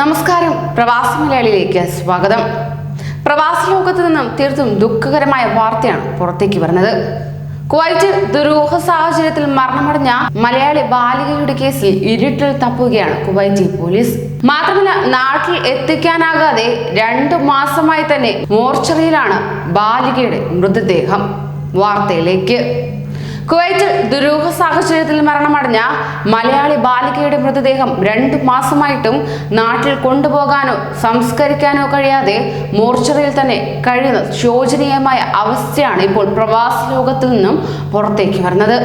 നമസ്കാരം. പ്രവാസി മലയാളിയിലേക്ക് സ്വാഗതം. പ്രവാസ ലോകത്ത് നിന്നും തീർത്തും ദുഃഖകരമായ വാർത്തയാണ് പുറത്തേക്ക് വരുന്നത്. കുവൈറ്റിൽ ദുരൂഹ സാഹചര്യത്തിൽ മരണമടഞ്ഞ മലയാളി ബാലികയുടെ കേസിൽ ഇരുട്ടിൽ തപ്പുകയാണ് കുവൈറ്റി പോലീസ്. മാത്രമല്ല നാട്ടിൽ എത്തിക്കാനാകാതെ രണ്ടു മാസമായി തന്നെ മോർച്ചറിയിലാണ് ബാലികയുടെ മൃതദേഹം. വാർത്തയിലേക്ക്. കുവൈറ്റിൽ ദുരൂഹ സാഹചര്യത്തിൽ മരണമടഞ്ഞ മലയാളി ബാലികയുടെ മൃതദേഹം രണ്ടു മാസമായിട്ടും നാട്ടിൽ കൊണ്ടുപോകാനോ സംസ്കരിക്കാനോ കഴിയാതെ മോർച്ചറിയിൽ തന്നെ കഴിയുന്ന ശോചനീയമായ അവസ്ഥയാണ് ഇപ്പോൾ പ്രവാസ ലോകത്തിൽ നിന്നും പുറത്തേക്ക് വരുന്നത്.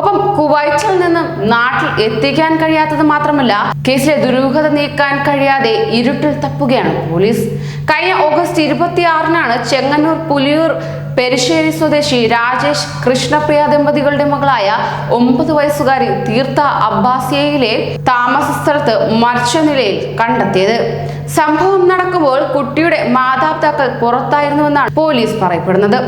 ഒപ്പം കുവൈറ്റിൽ നിന്നും നാട്ടിൽ എത്തിക്കാൻ കഴിയാത്തത് മാത്രമല്ല കേസിലെ ദുരൂഹത നീക്കാൻ കഴിയാതെ ഇരുട്ടിൽ തപ്പുകയാണ് പോലീസ്. കഴിഞ്ഞ ഓഗസ്റ്റ് ഇരുപത്തിയാറിനാണ് ചെങ്ങന്നൂർ പുലിയൂർ പെരിശ്ശേരി സ്വദേശി രാജേഷ് കൃഷ്ണപ്രിയ ദമ്പതികളുടെ മകളായ ഒമ്പത് വയസ്സുകാരി തീർത്ഥ അബ്ബാസിയയിലെ താമസ സ്ഥലത്ത് മരിച്ച നിലയിൽ കണ്ടെത്തിയത്. സംഭവം നടക്കുമ്പോൾ കുട്ടിയുടെ മാതാപിതാക്കൾ പുറത്തായിരുന്നുവെന്നാണ് പോലീസ് പറയപ്പെടുന്നത്.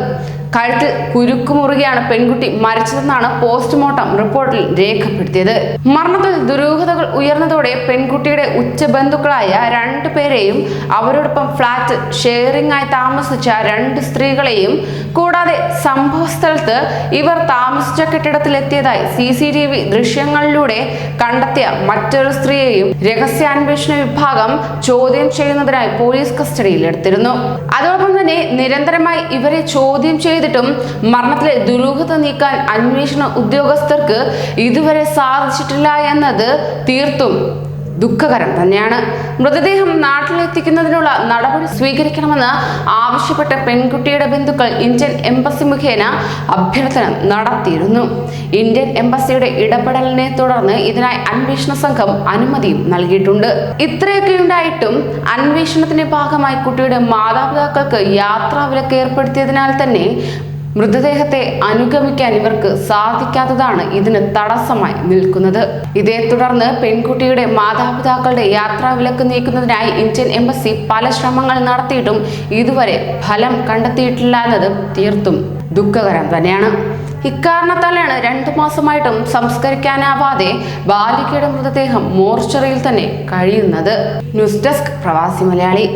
കഴുത്തിൽ കുരുക്കുമുറുകയാണ് പെൺകുട്ടി മരിച്ചതെന്നാണ് പോസ്റ്റ്മോർട്ടം റിപ്പോർട്ടിൽ രേഖപ്പെടുത്തിയത്. മരണത്തിൽ ദുരൂഹതകൾ ഉയർന്നതോടെ പെൺകുട്ടിയുടെ ഉച്ചബന്ധുക്കളായ രണ്ടു പേരെയും അവരോടൊപ്പം ഫ്ളാറ്റ് ഷെയറിംഗ് ആയി താമസിച്ച രണ്ട് സ്ത്രീകളെയും കൂടാതെ സംഭവ സ്ഥലത്ത് ഇവർ താമസിച്ച കെട്ടിടത്തിലെത്തിയതായി സി സി ടി വി ദൃശ്യങ്ങളിലൂടെ കണ്ടെത്തിയ മറ്റൊരു സ്ത്രീയെയും രഹസ്യാന്വേഷണ വിഭാഗം ചോദ്യം ചെയ്യുന്നതിനായി പോലീസ് കസ്റ്റഡിയിൽ എടുത്തിരുന്നു. അതോടൊപ്പം തന്നെ നിരന്തരമായി ഇവരെ ചോദ്യം ചെയ്തിട്ടും മരണത്തിലെ ദുരൂഹത നീക്കാൻ അന്വേഷണ ഉദ്യോഗസ്ഥർക്ക് ഇതുവരെ സാധിച്ചിട്ടില്ല എന്നത് തീർത്തും ദുഃഖകരം തന്നെയാണ്. മൃതദേഹം നാട്ടിലെത്തിക്കുന്നതിനുള്ള നടപടി സ്വീകരിക്കണമെന്ന് ആവശ്യപ്പെട്ട പെൺകുട്ടിയുടെ ബന്ധുക്കൾ ഇന്ത്യൻ എംബസി മുഖേന അഭ്യർത്ഥന നടത്തിയിരുന്നു. ഇന്ത്യൻ എംബസിയുടെ ഇടപെടലിനെ തുടർന്ന് ഇതിനായി അന്വേഷണ സംഘം അനുമതിയും നൽകിയിട്ടുണ്ട്. ഇത്രയൊക്കെ ഉണ്ടായിട്ടും അന്വേഷണത്തിന്റെ ഭാഗമായി കുട്ടിയുടെ മാതാപിതാക്കൾക്ക് യാത്രാ വിലക്ക് ഏർപ്പെടുത്തിയതിനാൽ തന്നെ മൃതദേഹത്തെ അനുഗമിക്കാൻ ഇവർക്ക് സാധിക്കാത്തതാണ് ഇതിന് തടസ്സമായി നിൽക്കുന്നത്. ഇതേ തുടർന്ന് പെൺകുട്ടിയുടെ മാതാപിതാക്കളുടെ യാത്രാ വിലക്ക് നീക്കുന്നതിനായി ഇന്ത്യൻ എംബസി പല ശ്രമങ്ങൾ നടത്തിയിട്ടും ഇതുവരെ ഫലം കണ്ടെത്തിയിട്ടില്ല എന്നത് തീർത്തും ദുഃഖകരം തന്നെയാണ്. ഇക്കാരണത്താലാണ് രണ്ടു മാസമായിട്ടും സംസ്കരിക്കാനാവാതെ ബാലികയുടെ മൃതദേഹം മോർച്ചറിയിൽ തന്നെ കഴിയുന്നത്. ന്യൂസ് ഡെസ്ക് പ്രവാസി മലയാളി.